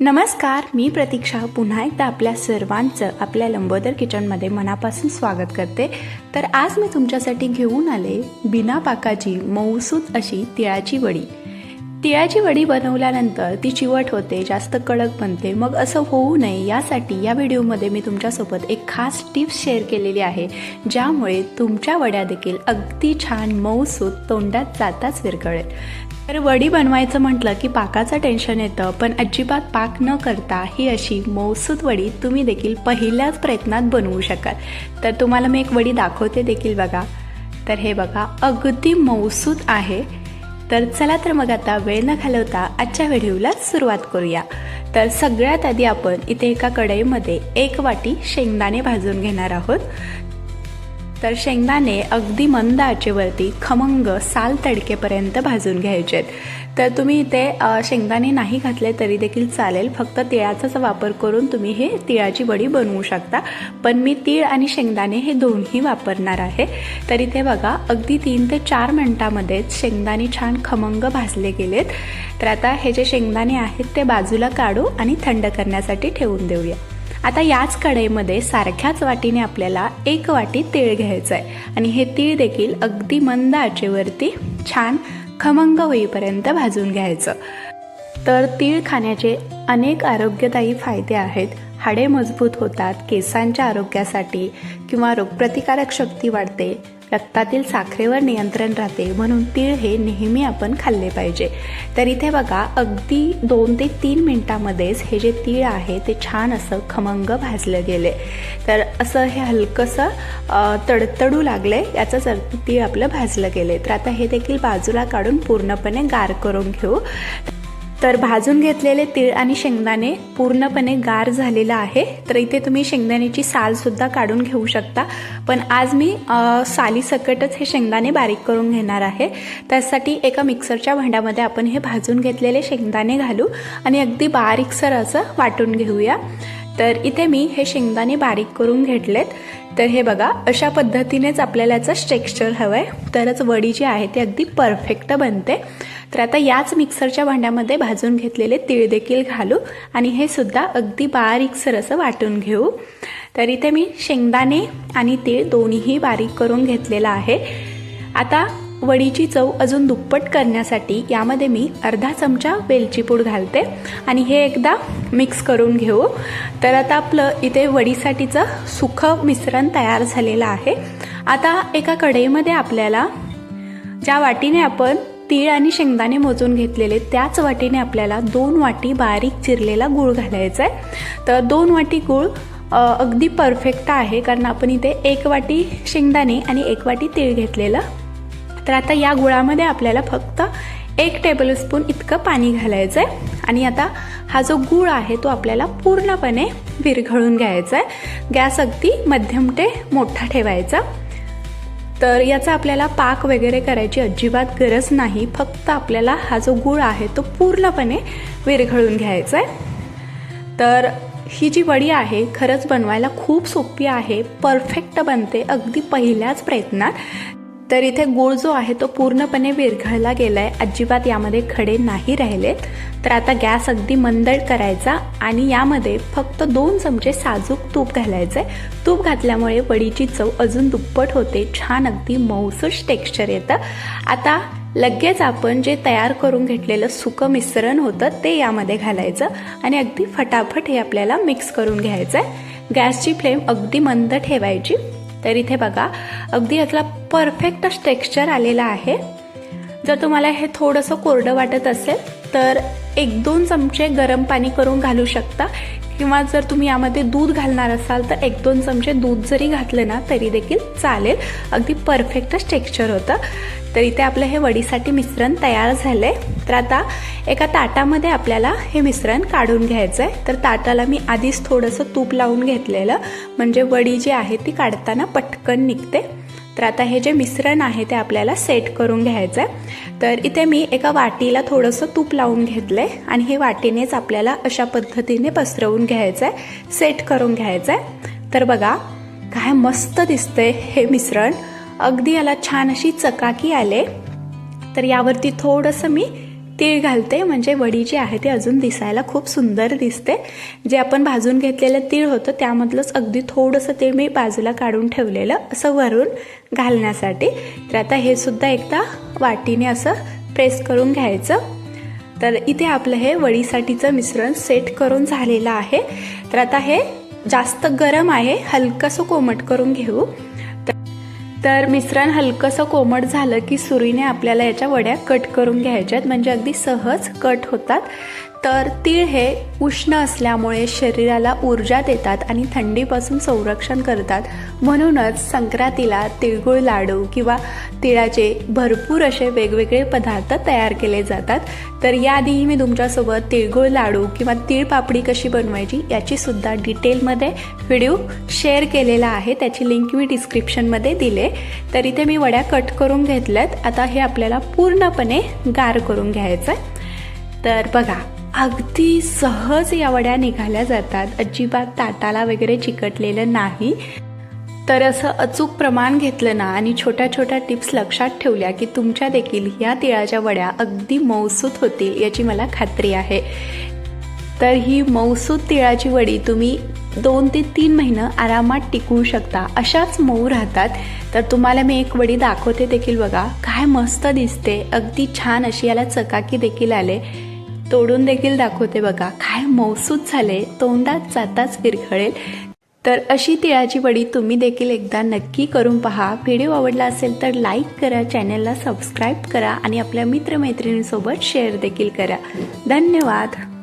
नमस्कार मी प्रतीक्षा. पुन्हा एकदा आपल्या सर्वांचं आपल्या लंबोदर किचनमध्ये मनापासून स्वागत करते. तर आज मी तुमच्यासाठी घेऊन आले बिना पाकाची मऊसूत अशी तिळाची वडी. तिळाची वडी बनवल्यानंतर ती चिवट होते जास्त कडक बनते. मग असं होऊ नये यासाठी या व्हिडिओमध्ये मी तुमच्यासोबत एक खास टिप्स शेअर केलेली आहे ज्यामुळे तुमच्या वड्या देखील अगदी छान मऊसूत तोंडात जाताच विरघळेल. तर वडी बनवायचं म्हटलं की पाकाचं टेन्शन येतं पण अजिबात पाक न करता ही अशी मौसूद वडी तुम्ही देखील पहिल्याच प्रयत्नात बनवू शकाल. तर तुम्हाला मी एक वडी दाखवते देखील बघा. तर हे बघा अगदी मौसूद आहे. तर चला तर मग आता वेळ न घालवता आजच्या व्हिडिओला सुरुवात करूया. तर सगळ्यात आधी आपण इथे एका कढईमध्ये एक वाटी शेंगदाणे भाजून घेणार आहोत. तर शेंगदाणे अगदी मंद आचेवरती खमंग साल तडकेपर्यंत भाजून घ्यायचे आहेत तर तुम्ही इथे शेंगदाणे नाही घातले तरी देखील चालेल. फक्त तिळाचाच वापर करून तुम्ही हे तिळाची वडी बनवू शकता. पण मी तीळ आणि शेंगदाणे हे दोन्ही वापरणार आहे. तर इथे बघा अगदी तीन ते चार मिनटामध्येच शेंगदाणे छान खमंग भाजले गेलेत. तर आता हे जे शेंगदाणे आहेत ते बाजूला काढू आणि थंड करण्यासाठी ठेवून देऊया. आता याच कढईमध्ये सारख्याच वाटीने आपल्याला एक वाटी तीळ घ्यायचं आहे आणि हे तीळ देखील अगदी मंद आचेवरती छान खमंग होईपर्यंत भाजून घ्यायचं. तर तीळ खाण्याचे अनेक आरोग्यदायी फायदे आहेत. हाडे मजबूत होतात केसांच्या आरोग्यासाठी किंवा रोगप्रतिकारक शक्ती वाढते. रक्तातील साखरेवर नियंत्रण राहते म्हणून तीळ हे नेहमी आपण खाल्ले पाहिजे. तर इथे बघा अगदी दोन ते तीन मिनटामध्येच हे जे तीळ आहे ते छान असं खमंग भाजलं गेले. तर असं हे हलकंसं तडतडू लागले याचाच अर्थ तीळ आपलं भाजलं गेले. तर आता हे देखील बाजूला काढून पूर्णपणे गार करून घेऊ. तर भाजून घेतलेले तीळ आणि शेंगदाणे पूर्णपणे गार झालेलं आहे. तर इथे तुम्ही शेंगदाण्याची सालसुद्धा काढून घेऊ शकता. पण आज मी सालीसकटच हे शेंगदाणे बारीक करून घेणार आहे. त्यासाठी एका मिक्सरच्या भांड्यामध्ये आपण हे भाजून घेतलेले शेंगदाणे घालू आणि अगदी बारीकसर असं वाटून घेऊया. तर इथे मी हे शेंगदाणे बारीक करून घेतलेत. तर हे बघा अशा पद्धतीनेच आपल्याला याचं स्ट्रेक्चर हवं आहे तरच वडी जी आहे ती अगदी परफेक्ट बनते. तर आता याच मिक्सरच्या भांड्यामध्ये भाजून घेतलेले तीळ देखील घालू आणि हे सुद्धा अगदी बारीकसर असं वाटून घेऊ. तर इथे मी शेंगदाणे आणि तीळ दोन्हीही बारीक करून घेतलेलं आहे. आता वडीची चव अजून दुप्पट करण्यासाठी यामध्ये मी अर्धा चमचा वेलची पूड घालते आणि हे एकदा मिक्स करून घेऊ. तर आता आपलं इथे वडीसाठीचं सुखं मिश्रण तयार झालेलं आहे. आता एका कढईमध्ये आपल्याला ज्या वाटीने आपण तीळ आणि शेंगदाणे मोजून घेतलेले त्याच वाटीने आपल्याला दोन वाटी बारीक चिरलेला गूळ घालायचा आहे तर दोन वाटी गूळ अगदी परफेक्ट आहे कारण आपण इथे एक वाटी शेंगदाणे आणि एक वाटी तीळ घेतलेलं. तर आता या गुळामध्ये आपल्याला फक्त एक टेबलस्पून इतकं पाणी घालायचं आहे आणि आता हा जो गूळ आहे तो आपल्याला पूर्णपणे विरघळून घ्यायचा आहे गॅस अगदी मध्यम ते मोठा ठेवायचा. तर याचा आपल्याला पाक वगैरे करायची अजिबात गरज नाही. फक्त आपल्याला हा जो गूळ आहे तो पूर्णपणे विरघळून घ्यायचा आहे तर ही जी वडी आहे खरंच बनवायला खूप सोपी आहे परफेक्ट बनते अगदी पहिल्याच प्रयत्नात. तर इथे गूळ जो आहे तो पूर्णपणे विरघळला गेला आहे अजिबात यामध्ये खडे नाही राहिलेत. तर आता गॅस अगदी मंदळ करायचा आणि यामध्ये फक्त दोन चमचे साजूक तूप घालायचं आहे तूप घातल्यामुळे वडीची चव अजून दुप्पट होते. छान अगदी मौसूस टेक्स्चर येतं. आता लगेच आपण जे तयार करून घेतलेलं सुकं मिश्रण होतं ते यामध्ये घालायचं आणि अगदी फटाफट हे आपल्याला मिक्स करून घ्यायचं आहे गॅसची फ्लेम अगदी मंद ठेवायची. तर इथे बघा अगदी यातला परफेक्ट टेक्स्चर आलेला आहे. जर तुम्हाला हे थोडंसं कोरडं वाटत असेल तर एक दोन चमचे गरम पाणी करून घालू शकता. किंवा जर तुम्ही यामध्ये दूध घालणार असाल तर एक दोन चमचे दूध जरी घातलं ना तरी देखील चालेल. अगदी परफेक्टच टेक्स्चर होतं. तर इथे आपलं हे वडीसाठी मिश्रण तयार झालं आहे तर आता एका ताटामध्ये आपल्याला हे मिश्रण काढून घ्यायचं आहे तर ताटाला मी आधीच थोडंसं तूप लावून घेतलेलं. म्हणजे वडी जी आहे ती काढताना पटकन निघते. तर आता हे जे मिश्रण आहे ते आपल्याला सेट करून घ्यायचं आहे तर इथे मी एका वाटीला थोडंसं तूप लावून घेतलं आहे आणि हे वाटीनेच आपल्याला अशा पद्धतीने पसरवून घ्यायचं आहे सेट करून घ्यायचं आहे तर बघा काय मस्त दिसतंय हे मिश्रण. अगदी याला छान अशी चकाकी आले. तर यावरती थोडंसं मी तीळ घालते. म्हणजे वडी जी आहे ती अजून दिसायला खूप सुंदर दिसते. जे आपण भाजून घेतलेलं तीळ होतं त्यामधलंच अगदी थोडंसं तीळ मी बाजूला काढून ठेवलेलं असं वरून घालण्यासाठी. तर आता हे सुद्धा एकदा वाटीने असं प्रेस करून घ्यायचं. तर इथे आपलं हे वडीसाठीचं मिश्रण सेट करून झालेलं आहे. तर आता हे जास्त गरम आहे. हलकंसं कोमट करून घेऊ. तर मिश्रण हलकंसं कोमट झालं की सुरीने आपल्याला याच्या वड्या कट करून घ्यायच्यात. म्हणजे अगदी सहज कट होतात. तर तीळ हे उष्ण असल्यामुळे शरीराला ऊर्जा देतात आणि थंडीपासून संरक्षण करतात. म्हणूनच संक्रांतीला तिळगुळ लाडू किंवा तिळाचे भरपूर असे वेगवेगळे पदार्थ तयार केले जातात. तर याआधीही मी तुमच्यासोबत तिळगुळ लाडू किंवा तीळ पापडी कशी बनवायची याचीसुद्धा डिटेलमध्ये व्हिडिओ शेअर केलेला आहे. त्याची लिंक मी डिस्क्रिप्शनमध्ये दिले. तर इथे मी वड्या कट करून घेतल्यात. आता हे आपल्याला पूर्णपणे गार करून घ्यायचं आहे तर बघा अगदी सहज या वड्या निघाल्या जातात. अजिबात ताटाला वगैरे चिकटलेलं नाही. तर असं अचूक प्रमाण घेतलं ना आणि छोट्या छोट्या टिप्स लक्षात ठेवल्या की तुमच्या देखील या तिळाच्या वड्या अगदी मौसूत होतील याची मला खात्री आहे. तर ही मौसूत तिळाची वडी तुम्ही दोन ते तीन महिनं आरामात टिकवू शकता. अशाच मऊ राहतात. तर तुम्हाला मी एक वडी दाखवते देखील बघा. काय मस्त दिसते. अगदी छान अशी याला चकाकी देखील आले. तोडून देखील दाखवते बघा. काय मौसूद झाले तोंडात जाताच विरघळेल. तर अशी तिळाची वडी तुम्ही देखील एकदा नक्की करून पहा. व्हिडिओ आवडला असेल तर लाईक करा चॅनलला सबस्क्राईब करा आणि आपल्या मित्रमैत्रिणींसोबत शेअर देखील करा. धन्यवाद.